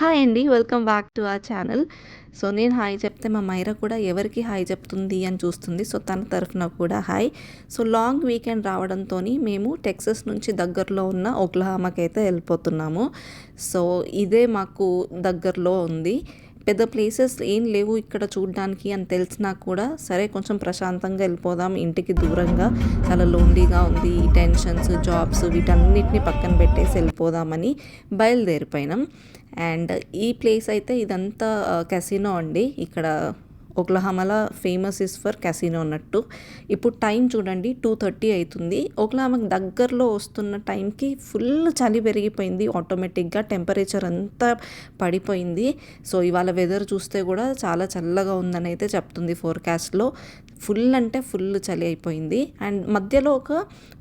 Hi అండి welcome back to ఆ channel. So నేను హాయ్ చెప్తే మా మైరా కూడా ఎవరికి హాయ్ చెప్తుంది అని చూస్తుంది. సో తన తరఫున కూడా హాయ్. సో లాంగ్ వీకెండ్ రావడంతో మేము టెక్సస్ నుంచి దగ్గరలో ఉన్న ఒక్లహామాకి అయితే వెళ్ళిపోతున్నాము. సో ఇదే మాకు దగ్గరలో ఉంది. పెద్ద ప్లేసెస్ ఏం లేవు ఇక్కడ చూడడానికి అని తెలిసినా కూడా సరే కొంచెం ప్రశాంతంగా వెళ్ళిపోదాం. ఇంటికి దూరంగా చాలా లోన్లీగా ఉంది. టెన్షన్స్ జాబ్స్ వీటన్నిటిని పక్కన పెట్టేసి వెళ్ళిపోదామని బయలుదేరిపోయినాం. అండ్ ఈ ప్లేస్ అయితే ఇదంతా కెసినో అండి. ఇక్కడ ఓక్లహామాలో ఫేమస్ ఇస్ ఫర్ కెసినో అన్నట్టు. ఇప్పుడు టైం చూడండి టూ థర్టీ అవుతుంది ఓక్లహామాకి దగ్గరలో వస్తున్న టైంకి ఫుల్ చలి పెరిగిపోయింది. ఆటోమేటిక్గా టెంపరేచర్ అంతా పడిపోయింది. సో ఇవాళ వెదర్ చూస్తే కూడా చాలా చల్లగా ఉందని అయితే చెప్తుంది ఫోర్కాస్ట్లో ఫుల్ అంటే ఫుల్ చలి అయిపోయింది. అండ్ మధ్యలో ఒక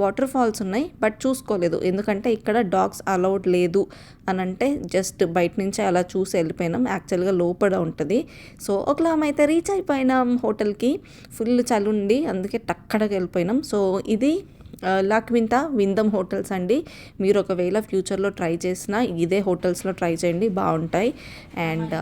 వాటర్ ఫాల్స్ ఉన్నాయి బట్ చూసుకోలేదు. ఎందుకంటే ఇక్కడ డాగ్స్ అలౌడ్ లేదు అని అంటే జస్ట్ బయట నుంచి అలా చూసి వెళ్ళిపోయినాం. యాక్చువల్గా లోపల ఉంటుంది. సో ఒకలా అయితే రీచ్ అయిపోయినాం హోటల్కి. ఫుల్ చలి ఉండి అందుకే టక్కడకి వెళ్ళిపోయినాం. సో ఇది లక్ వింత? విందమ్ హోటల్స్ అండి. మీరు ఒకవేళ ఫ్యూచర్లో ట్రై చేసినా ఇదే హోటల్స్లో ట్రై చేయండి బాగుంటాయి. అండ్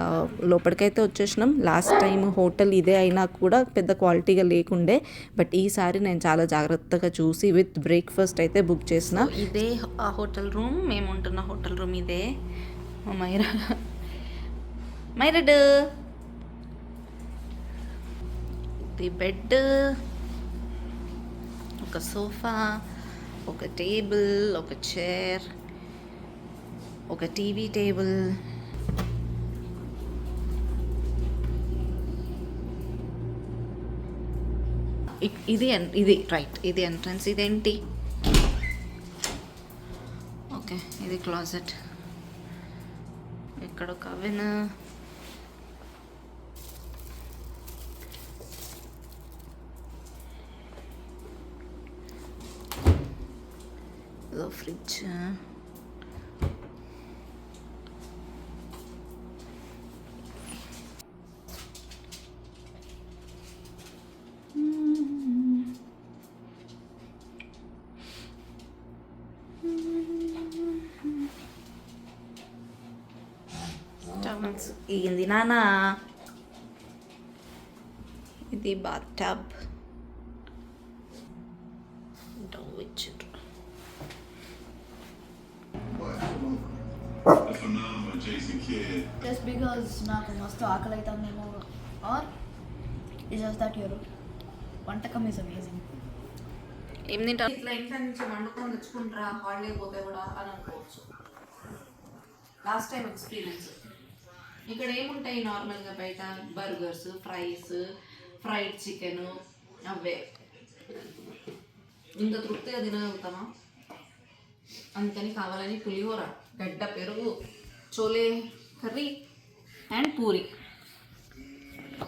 లోపలికైతే వచ్చేసినాం. లాస్ట్ టైం హోటల్ ఇదే అయినా కూడా పెద్ద క్వాలిటీగా లేకుండే. బట్ ఈసారి నేను చాలా జాగ్రత్తగా చూసి విత్ బ్రేక్ఫాస్ట్ అయితే బుక్ చేసిన. ఇదే ఆ హోటల్ రూమ్ మేము ఉంటున్న హోటల్ రూమ్ ఇదే. మైరా. మైరడ్. ఇది బెడ్ ఒక సోఫా ఒక టేబుల్ ఒక చైర్ ఒక టీవీ టేబుల్. ఇది ఇది రైట్ ఇది ఎంట్రన్స్ ఇదేంటి ఓకే ఇది క్లాజెట్. ఇక్కడ ఒక అవెన్ ఇదో ఫ్రిడ్జ్ టవల్స్ ఇది నానా ఇది బాత్ టబ్ డవ్ ఇచ్చారు phenomenal Jason Kidd. Just because నాకు మస్తు ఆకలి అవుతుందేమో are is just that your వంటకం ఈజ్ అమేజింగ్ ఏం తింటారు ఇట్లా ఇంట్లో నుంచి వండుకొని తెచ్చుకుంటారా? హాలిడే పోతే కూడా అని అనుకోవచ్చు. లాస్ట్ టైం ఎక్స్పీరియన్స్ ఇక్కడ ఏముంటాయి నార్మల్గా బయట? బర్గర్స్ ఫ్రైస్ ఫ్రైడ్ చికెన్ అవే. ఇంత తృప్తిగా తినగలుగుతామా? అందుకని కావాలని పులిహోర. గడ్డ పెరుగు. Chole curry and puri.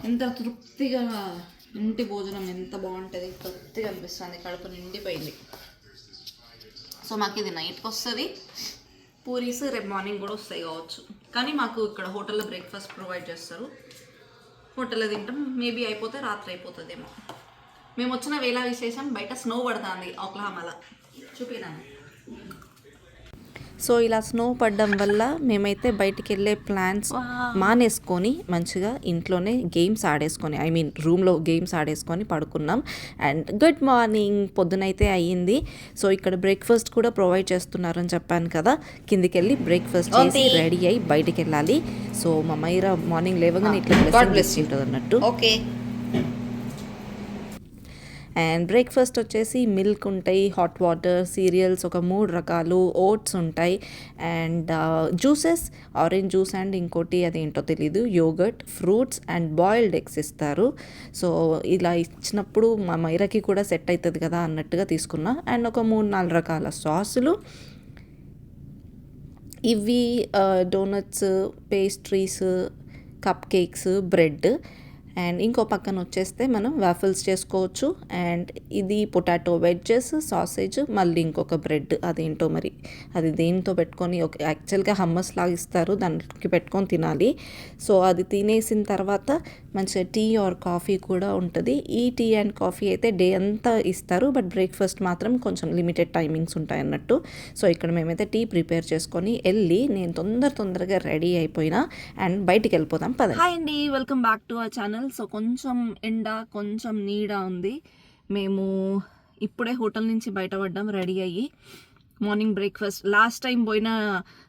ఎంత తృప్తిగా ఇంటి భోజనం ఎంత బాగుంటుంది తృప్తిగా అనిపిస్తుంది. కడుపు నిండిపోయింది. సో మాకు ఇది నైట్కి వస్తుంది. పూరీస్ రేపు మార్నింగ్ కూడా వస్తాయి కావచ్చు. కానీ మాకు ఇక్కడ హోటల్లో బ్రేక్ఫాస్ట్ ప్రొవైడ్ చేస్తారు. హోటల్లో తింటాం. మేబీ అయిపోతే రాత్రి అయిపోతుందేమో. మేము వచ్చిన వేళ విశేషం బయట స్నో పడుతుంది ఓక్లహామాల చూపినాను సో ఇలా స్నో పడడం వల్ల మేమైతే బయటికి వెళ్ళే ప్లాన్స్ మానేసుకొని మంచిగా ఇంట్లోనే గేమ్స్ ఆడేసుకొని ఐ మీన్ రూమ్లో గేమ్స్ ఆడేసుకొని పడుకున్నాం. అండ్ గుడ్ మార్నింగ్ పొద్దునైతే అయ్యింది. సో ఇక్కడ బ్రేక్ఫాస్ట్ కూడా ప్రొవైడ్ చేస్తున్నారని చెప్పాను కదా. కిందికి వెళ్ళి బ్రేక్ఫాస్ట్ చేసి రెడీ అయ్యి బయటికి వెళ్ళాలి సో మా మైరా మార్నింగ్ లేవగానే ఇట్లా బ్లెస్ ఉంటుంది అన్నట్టు ఓకే అండ్ బ్రేక్ఫాస్ట్ వచ్చేసి మిల్క్ ఉంటాయి హాట్ వాటర్ సీరియల్స్ ఒక మూడు రకాలు ఓట్స్ ఉంటాయి and juices orange juice and ఇంకోటి అదేంటో తెలీదు yogurt fruits and boiled eggs ఇస్తారు. సో ఇలా ఇచ్చినప్పుడు మా మైరకి కూడా సెట్ అవుతుంది కదా అన్నట్టుగా తీసుకున్నా. అండ్ ఒక మూడు నాలుగు రకాల సాసులు. ఇవి doughnuts pastries cupcakes bread and ఇంకో పక్కన వచ్చేస్తే మనం వాఫిల్స్ చేసుకోవచ్చు. అండ్ ఇది పొటాటో వెజ్జెస్ సాసేజ్ మళ్ళీ ఇంకొక బ్రెడ్. అదేంటో మరి? అది దేనితో పెట్టుకొని? ఒక యాక్చువల్గా హమ్మస్ లాగా ఇస్తారు. దానికి పెట్టుకొని తినాలి. సో అది తినేసిన తర్వాత మంచిగా టీ ఆర్ కాఫీ కూడా ఉంటుంది. ఈ టీ అండ్ కాఫీ అయితే డే అంతా ఇస్తారు. బట్ బ్రేక్ఫాస్ట్ మాత్రం కొంచెం లిమిటెడ్ టైమింగ్స్ ఉంటాయి అన్నట్టు. సో ఇక్కడ మేమైతే టీ ప్రిపేర్ చేసుకొని వెళ్ళి నేను తొందర తొందరగా రెడీ అయిపోయినా అండ్ బయటికి వెళ్ళిపోదాం. పద హాయ్ అండి. Welcome back to our channel. So కొంచెం ఎండ కొంచెం నీడ ఉంది. మేము ఇప్పుడే హోటల్ నుంచి బయటపడ్డాం రెడీ అయ్యి. Morning breakfast. లాస్ట్ టైం పోయిన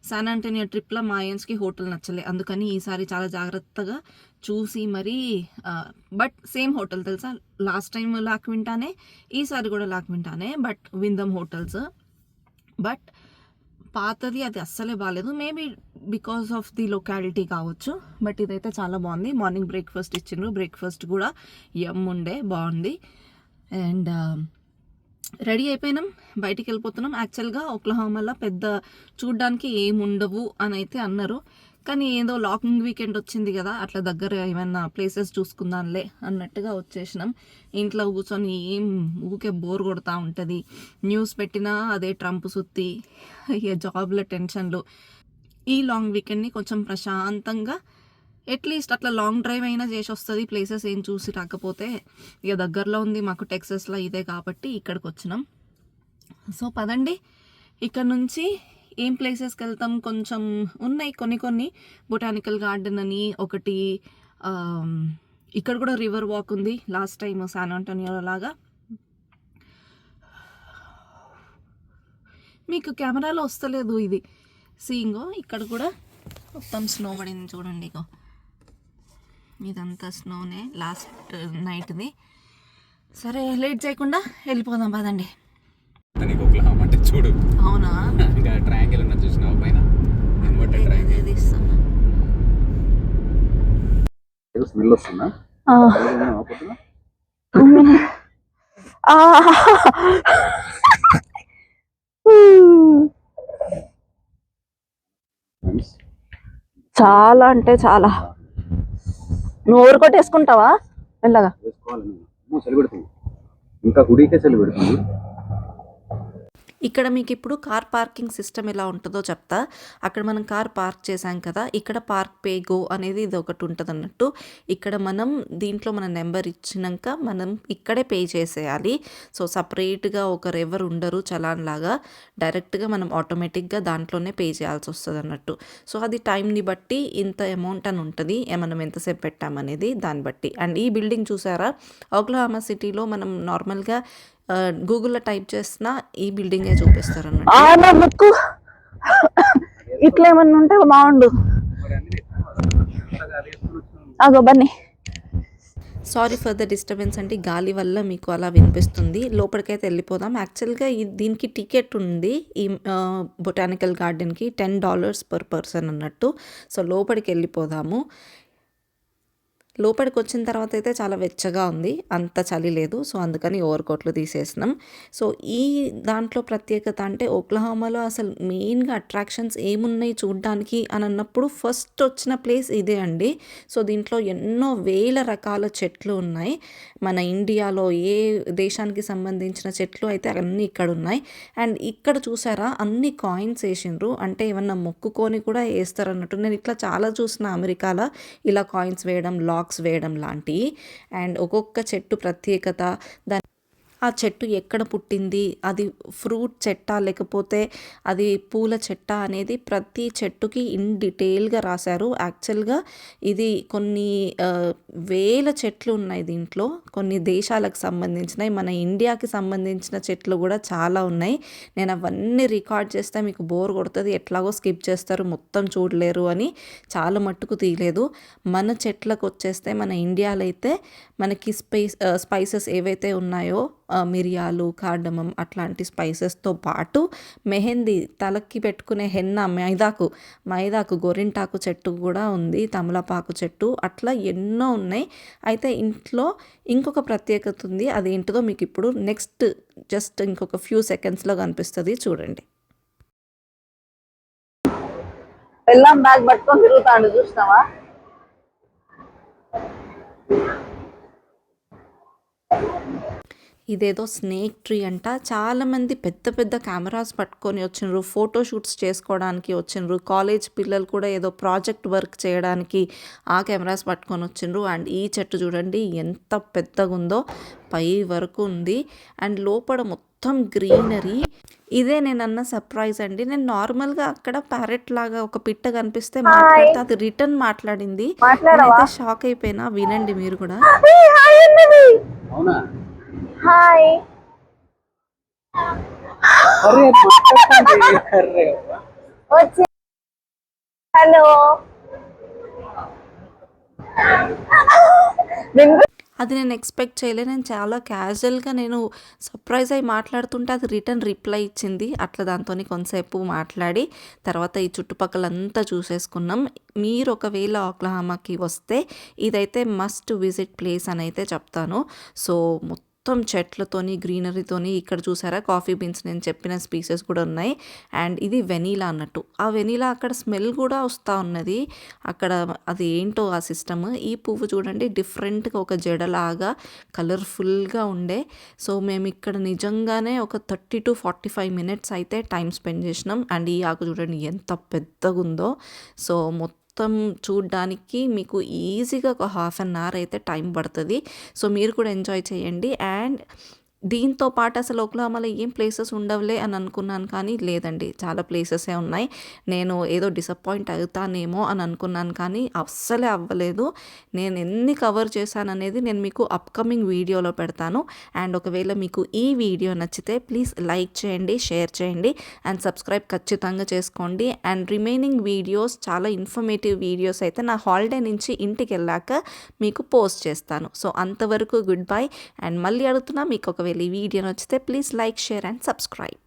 శాన్ ఆంటోనియో ట్రిప్లో మా ఆయన్స్కి హోటల్ నచ్చలే. అందుకని ఈసారి చాలా జాగ్రత్తగా చూసి మరీ బట్ సేమ్ హోటల్ తెలుసా? లాస్ట్ టైం లాక్ వింటానే ఈసారి కూడా లాక్ వింటానే బట్ విందమ్ హోటల్స్. బట్ పాతది అది అస్సలే బాగాలేదు maybe because of the locality కావచ్చు. బట్ ఇదైతే చాలా బాగుంది. మార్నింగ్ బ్రేక్ఫాస్ట్ ఇచ్చిండ్రు. బ్రేక్ఫాస్ట్ కూడా ఎమ్ ఉండే బాగుంది. అండ్ రెడీ um, అయిపోయినాం. బయటికి వెళ్ళిపోతున్నాం. యాక్చువల్గా ఒక్లహోమాలో పెద్ద చూడ్డానికి ఏముండవు అని అయితే అన్నారు. కానీ ఏదో లాకింగ్ వీకెండ్ వచ్చింది కదా అట్లా దగ్గర ఏమైనా ప్లేసెస్ చూసుకుందాంలే అన్నట్టుగా వచ్చేసినాం. ఇంట్లో కూర్చొని ఏం ఊకే బోర్ కొడతా ఉంటుంది. న్యూస్ పెట్టినా అదే ట్రంప్ సుత్తి ఇక జాబ్ల టెన్షన్లు ఈ లాంగ్ వీకెండ్ని కొంచెం ప్రశాంతంగా అట్లీస్ట్ అట్లా లాంగ్ డ్రైవ్ అయినా చేసి వస్తుంది ప్లేసెస్ ఏం చూసి రాకపోతే ఇక దగ్గరలో ఉంది మాకు టెక్సస్లో ఇదే కాబట్టి ఇక్కడికి వచ్చినాం. సో పదండి ఇక్కడ నుంచి ఏం ప్లేసెస్కి వెళ్తాం? కొంచెం ఉన్నాయి కొన్ని కొన్ని. బొటానికల్ గార్డెన్ అని ఒకటి ఇక్కడ కూడా రివర్ వాక్ ఉంది. లాస్ట్ టైం శాన్ ఆంటోనియోలో లాగా. మీకు కెమెరాలో వస్తలేదు ఇది. సీయింగో ఇక్కడ కూడా మొత్తం స్నో పడింది చూడండి ఇగో. ఇదంతా స్నోనే లాస్ట్ నైట్ది సరే లేట్ చేయకుండా వెళ్ళిపోదాం పదండి. నీకు అంటే చూడు. అవునా? ఇంకా ట్రయాంగిల్ ఉన్న చూసినావు పైన? Inverted triangle. స్మెల్ వస్తుందా? చాలా అంటే చాలా. నువ్వు ఊరు కొట్టేసుకుంటావా? మెల్లగా. వేసుకోవాలి నేను అమ్మో, చలి పెడుతుంది ఇంకా గుడికే చలి పెడుతుంది ఇక్కడ మీకు ఇప్పుడు కార్ పార్కింగ్ సిస్టమ్ ఎలా ఉంటుందో చెప్తా. అక్కడ మనం కార్ పార్క్ చేశాం కదా ఇక్కడ పార్క్ పే గో అనేది ఇది ఒకటి ఉంటుంది అన్నట్టు ఇక్కడ మనం దీంట్లో మన నెంబర్ ఇచ్చినాక మనం ఇక్కడే పే చేసేయాలి. సో సపరేట్గా ఒకరు ఎవరు ఉండరు చలాన్ లాగా. డైరెక్ట్గా మనం ఆటోమేటిక్గా దాంట్లోనే పే చేయాల్సి వస్తుంది అన్నట్టు సో అది టైంని బట్టి ఇంత అమౌంట్ అని ఉంటుంది. మనం ఎంతసేపు పెట్టామనేది దాన్ని బట్టి. అండ్ ఈ బిల్డింగ్ చూసారా? ఓక్లహామా సిటీలో మనం నార్మల్గా గూగుల్లో టైప్ చేసిన ఈ బిల్డింగే చూపిస్తారు ముక్కు ఇట్లా ఏమన్నా ఉంటే బాగుండు. అగో Bunny. Sorry for the disturbance అంటే గాలి వల్ల మీకు అలా వినిపిస్తుంది. లోపలికైతే వెళ్ళిపోదాం. యాక్చువల్గా ఈ దీనికి టికెట్ ఉంది. ఈ బొటానికల్ గార్డెన్కి టెన్ డాలర్స్ పర్ పర్సన్ అన్నట్టు. సో లోపలికి వెళ్ళిపోదాము. లోపలికి వచ్చిన తర్వాత అయితే చాలా వెచ్చగా ఉంది. అంత చలి లేదు. సో అందుకని ఓవర్ కోట్లు తీసేసినాం. సో ఈ దాంట్లో ప్రత్యేకత అంటే ఓక్లహామాలో అసలు మెయిన్గా అట్రాక్షన్స్ ఏమున్నాయి చూడడానికి అని అన్నప్పుడు ఫస్ట్ వచ్చిన ప్లేస్ ఇదే అండి. సో దీంట్లో ఎన్నో వేల రకాల చెట్లు ఉన్నాయి. మన ఇండియాలో ఏ దేశానికి సంబంధించిన చెట్లు అయితే అన్నీ ఇక్కడ ఉన్నాయి. అండ్ ఇక్కడ చూసారా అన్ని కాయిన్స్ వేసిండ్రు. అంటే ఏమన్నా మొక్కుకొని కూడా వేస్తారు అన్నట్టు నేను ఇట్లా చాలా చూసిన అమెరికాలో ఇలా కాయిన్స్ వేయడం లాక్ లాక్స్ వేయడం లాంటివి అండ్ ఒక్కొక్క చెట్టు ప్రత్యేకత దాని ఆ చెట్టు ఎక్కడ పుట్టింది? అది ఫ్రూట్ చెట్టా? లేకపోతే అది పూల చెట్ట? అనేది ప్రతి చెట్టుకి ఇన్ డీటెయిల్గా రాశారు. యాక్చువల్గా ఇది కొన్ని వేల చెట్లు ఉన్నాయి దీంట్లో. కొన్ని దేశాలకు సంబంధించినవి మన ఇండియాకి సంబంధించిన చెట్లు కూడా చాలా ఉన్నాయి. నేను అవన్నీ రికార్డ్ చేస్తే మీకు బోర్ కొడుతుంది. ఎట్లాగో స్కిప్ చేస్తారు. మొత్తం చూడలేరు అని చాలా మట్టుకు తీయలేదు. మన చెట్లకు వచ్చేస్తే మన ఇండియాలో అయితే మనకి స్పైస్ స్పైసెస్ ఏవైతే ఉన్నాయో మిరియాలు కార్డమం అట్లాంటి స్పైసెస్తో పాటు మెహందీ తలకి పెట్టుకునే హెన్న మైదాకు మైదాకు గోరింటాకు చెట్టు కూడా ఉంది తమలపాకు చెట్టు అట్లా ఎన్నో ఉన్నాయి. అయితే ఇంట్లో ఇంకొక ప్రత్యేకత ఉంది అదేంటిదో మీకు ఇప్పుడు నెక్స్ట్ జస్ట్ ఇంకొక ఫ్యూ సెకండ్స్లో కనిపిస్తుంది చూడండి. బెల్లం బ్యాగ్ పట్టుకొని తిరుగుతాడు చూసినావా? ఇదేదో స్నేక్ ట్రీ అంట. చాలామంది పెద్ద పెద్ద కెమెరాస్ పట్టుకొని వచ్చిండ్రు ఫోటో షూట్స్ చేసుకోవడానికి వచ్చిండ్రు. కాలేజ్ పిల్లలు కూడా ఏదో ప్రాజెక్ట్ వర్క్ చేయడానికి ఆ కెమెరాస్ పట్టుకొని వచ్చిండ్రు. అండ్ ఈ చెట్టు చూడండి ఎంత పెద్దగా ఉందో పై వరకు ఉంది. అండ్ లోపల మొత్తం గ్రీనరీ. ఇదే నేను అన్న సర్ప్రైజ్ అండి. నేను నార్మల్గా అక్కడ ప్యారెట్ లాగా ఒక పిట్ట కనిపిస్తే మాట్లాడితే అది రిటర్న్ మాట్లాడింది? నేనైతే షాక్ అయిపోయినా. వినండి మీరు కూడా. హాయ్ వచ్చి హలో. అది నేను ఎక్స్పెక్ట్ చేయలే. నేను చాలా క్యాజువల్గా నేను సర్ప్రైజ్ అయి మాట్లాడుతుంటే అది రిటర్న్ రిప్లై ఇచ్చింది. అట్లా దాంతో కొంతసేపు మాట్లాడి తర్వాత ఈ చుట్టుపక్కలంతా చూసేసుకున్నాం. మీరు ఒకవేళ ఆక్లహామాకి వస్తే ఇదైతే మస్ట్ విజిట్ ప్లేస్ అని అయితే చెప్తాను. సో మొత్తం చెట్లతోని గ్రీనరీతోని ఇక్కడ చూసారా? కాఫీ బీన్స్ నేను చెప్పిన స్పీసెస్ కూడా ఉన్నాయి. అండ్ ఇది వెనీలా అన్నట్టు. ఆ వెనీలా అక్కడ స్మెల్ కూడా వస్తూ ఉన్నది. అక్కడ అది ఏంటో ఆ సిస్టమ్. ఈ పువ్వు చూడండి డిఫరెంట్గా ఒక జడలాగా కలర్ఫుల్గా ఉండే. సో మేము ఇక్కడ నిజంగానే ఒక thirty to forty five minutes అయితే టైం స్పెండ్ చేసినాం. అండ్ ఈ ఆకు చూడండి ఎంత పెద్దగా ఉందో సో మొత్తం మొత్తం చూడ్డానికి మీకు ఈజీగా ఒక హాఫ్ అన్ అవర్ అయితే టైం పడుతుంది. సో మీరు కూడా ఎంజాయ్ చేయండి. అండ్ దీంతో పాటు అసలు ఓక్లహామాలో ఏం ప్లేసెస్ ఉండవులే అని అనుకున్నాను కానీ లేదండి. చాలా ప్లేసెసే ఉన్నాయి. నేను ఏదో డిసప్పాయింట్ అవుతానేమో అని అనుకున్నాను కానీ అస్సలే అవ్వలేదు. నేను ఎన్ని కవర్ చేశాను అనేది నేను మీకు అప్కమింగ్ వీడియోలో పెడతాను. అండ్ ఒకవేళ మీకు ఈ వీడియో నచ్చితే ప్లీజ్ లైక్ చేయండి షేర్ చేయండి అండ్ సబ్స్క్రైబ్ ఖచ్చితంగా చేసుకోండి. అండ్ రిమైనింగ్ వీడియోస్ చాలా ఇన్ఫర్మేటివ్ వీడియోస్ అయితే నా హాలిడే నుంచి ఇంటికి వెళ్ళాక మీకు పోస్ట్ చేస్తాను. సో అంతవరకు గుడ్ బై అండ్ మళ్ళీ అడుగుతున్నా మీకు ఒకవేళ ఒకవేళ ఈ వీడియో నచ్చితే please like share and subscribe.